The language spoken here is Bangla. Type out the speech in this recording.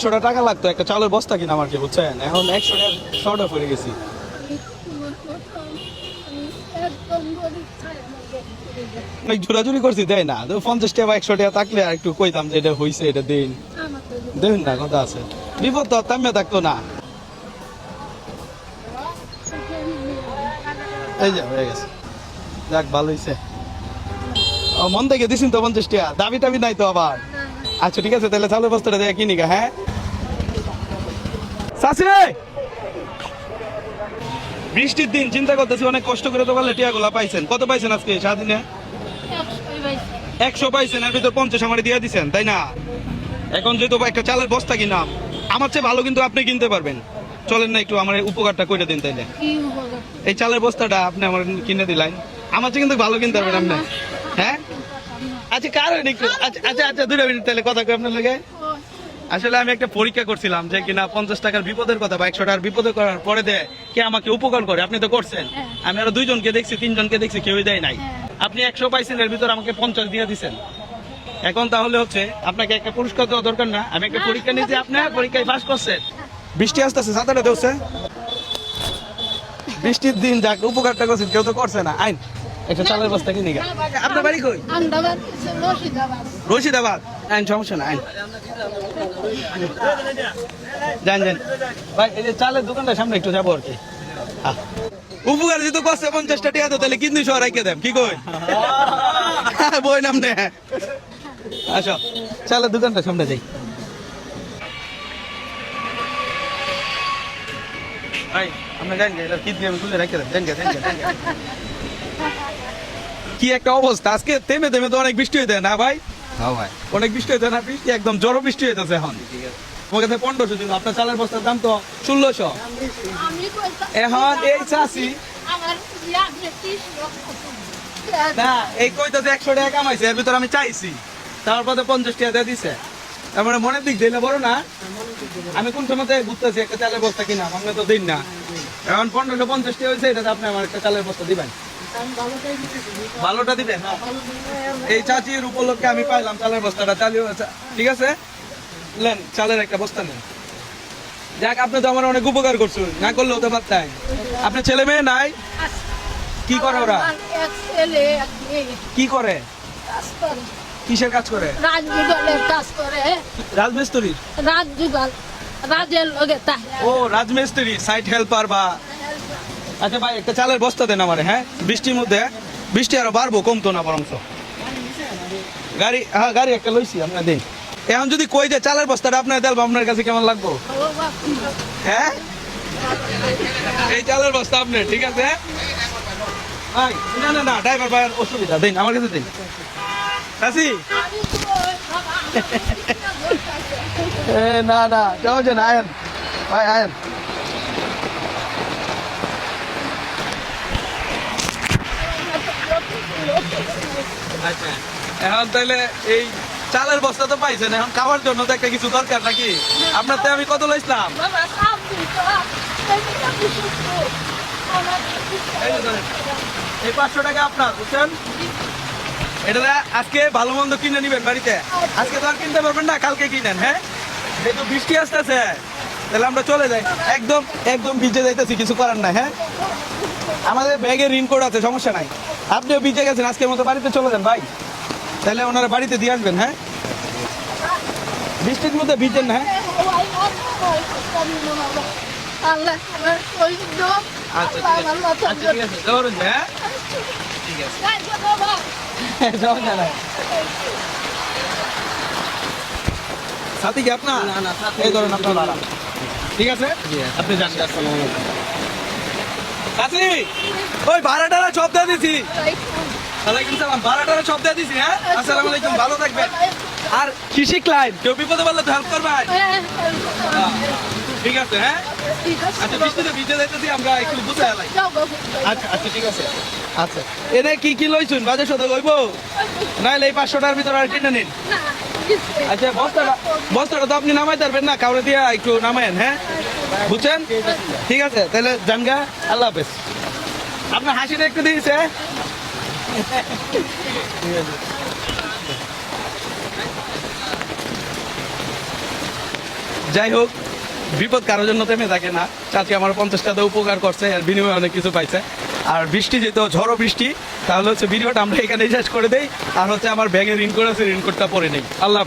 একশোটা টাকা লাগতো, একটা চালের বস্তা কিনা আমার কি বুঝছেন? এখন একশো টাকা শর্ট অফ হয়ে গেছি। অনেক জোরাজুরি করছি, দেয় না। পঞ্চাশ টাকা একশো টাকা থাকলে আর একটু কইতাম যে এটা হয়েছে এটা দিন। দেখুন না, কথা আছে। বিপদ তো তামিয়া থাকতো না। এই যে, হয়ে গেছে। যাক, ভালো হয়েছে মন থেকে দিছেন তো পঞ্চাশ টাকা দাবি টাবি নাই তো আবার। আচ্ছা ঠিক আছে তাহলে চালের বস্তাটা দিয়ে কিনি গা, হ্যাঁ? চাষি রে! বৃষ্টির দিন চিন্তা করতেছি অনেক কষ্ট করে তো বললে টিয়াগুলা পাইছেন। কত পাইছেন আজকে সারাদিনে? একশো পাইছেন এর ভিতর পঞ্চাশ আমার দিয়ে দিছেন তাই না? এখন যেহেতু একটা চালের বস্তা কিনাম আমার চেয়ে ভালো কিন্তু আপনি কিনতে পারবেন। চলেন না একটু আমার উপকারটা করে দিন তাইলে। এই চালের বস্তাটা আপনি আমার কিনে দিলেন। আমার চেয়ে কিন্তু ভালো কিনতে পারবেন আপনি। হ্যাঁ? আচ্ছা কারণ একটু। আচ্ছা আচ্ছা আচ্ছা দুটো মিনিট তাহলে কথা কই আপনার লগে? আসলে আমি একটা পরীক্ষা করছিলাম যে কিনা পঞ্চাশ টাকার বিপদের কথা বা একশো টাকার বিপদে করার পরে দেয় কে আমাকে উপকার করে আপনি তো করছেন। হ্যাঁ। আমি আরও দুইজনকে দেখছি তিনজনকে দেখছি কেউই দেয় নাই। আপনি একশো পাইছেন এর ভিতর আমাকে পঞ্চাশ দিয়ে দিচ্ছেন এখন তাহলে হচ্ছে আপনাকে একটা পুরস্কার দেওয়া দরকার না। আমি একটা পরীক্ষা নিয়েছি আপনার পরীক্ষায় পাশ করছেন বৃষ্টি আসতেছে সাঁতারে দেওছে বৃষ্টির দিন যাক উপকারটা করছেন কেউ তো করছে না। আইন। একটা চালের বস্তা কিনে গা আপনার বাড়ি কই? রশিদাবাদ রশিদাবাদ আইন সমস্যা না আইন। যান যান। ভাই এই যে চালের দোকানটার সামনে একটু যাব আর কি। উপকার যেহেতু কষ্ট পঞ্চাশটা টাকা তো তাহলে কিন্তু সহ রাখে দেন। কি কই? বই নাম নে আসো চালের দোকানটার সামনে যাই। ভাই আমরা জানি কি দিয়ে আমি তুলে রেখে দেন। দেন গে। কি একটা অবস্থা? আজকে থেমে থেমে তো অনেক বৃষ্টি হইতে না ভাই? হ্যাঁ ভাই। অনেক বৃষ্টি হইতে না? বৃষ্টি একদম জড়ো বৃষ্টি হইতেছে এখন। আমার কাছে পনেরোশো দিন আপনার চালের বস্তার দাম তো ষোলোশো। এখন এই চাষি আমার ব্রিটিশ না এই কইতাছে একশো টাকা কামাইছে এর ভিতরে আমি চাইছি। তারপরে পঞ্চাশ টাকা দিয়ে দিছে। তার মানে মনের দিক দিলে বড় না? আমি কোন সময় ঘুরতেছি একটা চালের বস্তা কিনা আপনি তো দিন না। এখন পনেরোশো পঞ্চাশ টাকা হয়েছে এটাতে আপনি আমার একটা চালের বস্তা দিবেন। ভালোটা দিবেন এই চাচির উপলক্ষে আমি পাইলাম চালের বস্তাটা। চালিয়ে ঠিক আছে? নেন চালের একটা বস্তা নেন। যাক আপনি তো আমার অনেক উপকার করছেন। না করলেও তো পারতেন আপনার ছেলে মেয়ে নাই? কি করে ওরা? কি করে? কিসের কাজ করে? রাজ যুগলের কাজ করে। রাজমিস্ত্রি রাজ রাজের লগে ও রাজমিস্ত্রি সাইট হেল্পার বা আচ্ছা ভাই, একটা চালের বস্তা দেন আমারে হ্যাঁ? বৃষ্টির মধ্যে, বৃষ্টি আরও বাড়বো, কমতো না বরংস। গাড়ি হ্যাঁ গাড়ি একটা লইছি, আপনার দিন। এখন যদি কই যে চালের বস্তাটা আপনার দেব আপনার কাছে কেমন লাগবো? হ্যাঁ? এই চালের বস্তা আপনার, ঠিক আছে? ভাই, না না না ড্রাইভার ভাইয়ের অসুবিধা, দিন, আমার কাছে দিন। এ, না না, কেমন যেন আয়েন, ভাই, আয়েন। আচ্ছা। এখন তাহলে এই চালের বস্তা তো পাইছেন এখন খাওয়ার জন্য তো একটা কিছু দরকার নাকি? আপনার তো আমি কত লইছিলাম এই পাঁচশো টাকা আপনার বুঝছেন? এটা আজকে ভালো মন্দ কিনে নিবেন বাড়িতে। আজকে তো আর কিনতে পারবেন না কালকে কিনেন হ্যাঁ? যেহেতু বৃষ্টি আসতেছে। তাহলে আমরা চলে যাই। একদম একদম ভিজে যাইতেছি কিছু করার নাই হ্যাঁ? আমাদের ব্যাগে রিনকোড আছে সমস্যা নাই। আপনিও ভিজে গেছেন আজকের মতো বাড়িতে চলে যান ভাই। তাহলে ওনারা বাড়িতে দিয়ে আসবেন হ্যাঁ? বৃষ্টির মধ্যে ভিজেন না হ্যাঁ? সাথী কি আপনার এই ধরুন আপনার। ঠিক আছে? আপনি যান। সাথী ওই সব দিয়ে দিছি। ওয়ালাইকুম সালাম। ভাড়াটারা সব দিয়ে দিছি হ্যাঁ? আসসালামু আলাইকুম ভালো থাকবেন। আর কি শিখলেন কেউ বিপদে বললে তো হেল্প করবেন হ্যাঁ, ঠিক আছে হ্যাঁ? আচ্ছা বৃষ্টিতে ভিজে যাইতেছি আমরা একটু বুঝে এলাই আচ্ছা আচ্ছা ঠিক আছে। আচ্ছা এনে কি কি লইছুন? বাজার সাথে কইব নাইলে এই পাঁচশো টাকার ভিতরে আর কিনে নিন। আচ্ছা বস্তাটা বস্তাটা তো আপনি নামাই পারবেন না, কাউরে দিয়া একটু নামায়েন হ্যাঁ? বুঝছেন? ঠিক আছে, তাহলে জানগা আল্লাহ হাফেজ। আপনার হাসিটা একটু দিয়েছে আছে যাই হোক বিপদ কারোর জন্য থেমে থাকে না। চাচি আমার পঞ্চাশ টাকা উপকার করছে আর বিনিময়ে অনেক কিছু পাইছে। আর বৃষ্টি যেহেতু ঝড়ো বৃষ্টি, তাহলে হচ্ছে ভিডিওটা আমরা এখানে শেষ করে দেই। আর হচ্ছে আমার ব্যাগে ঋণ করে আছে ঋণ করতে পরে নেই। আল্লাহ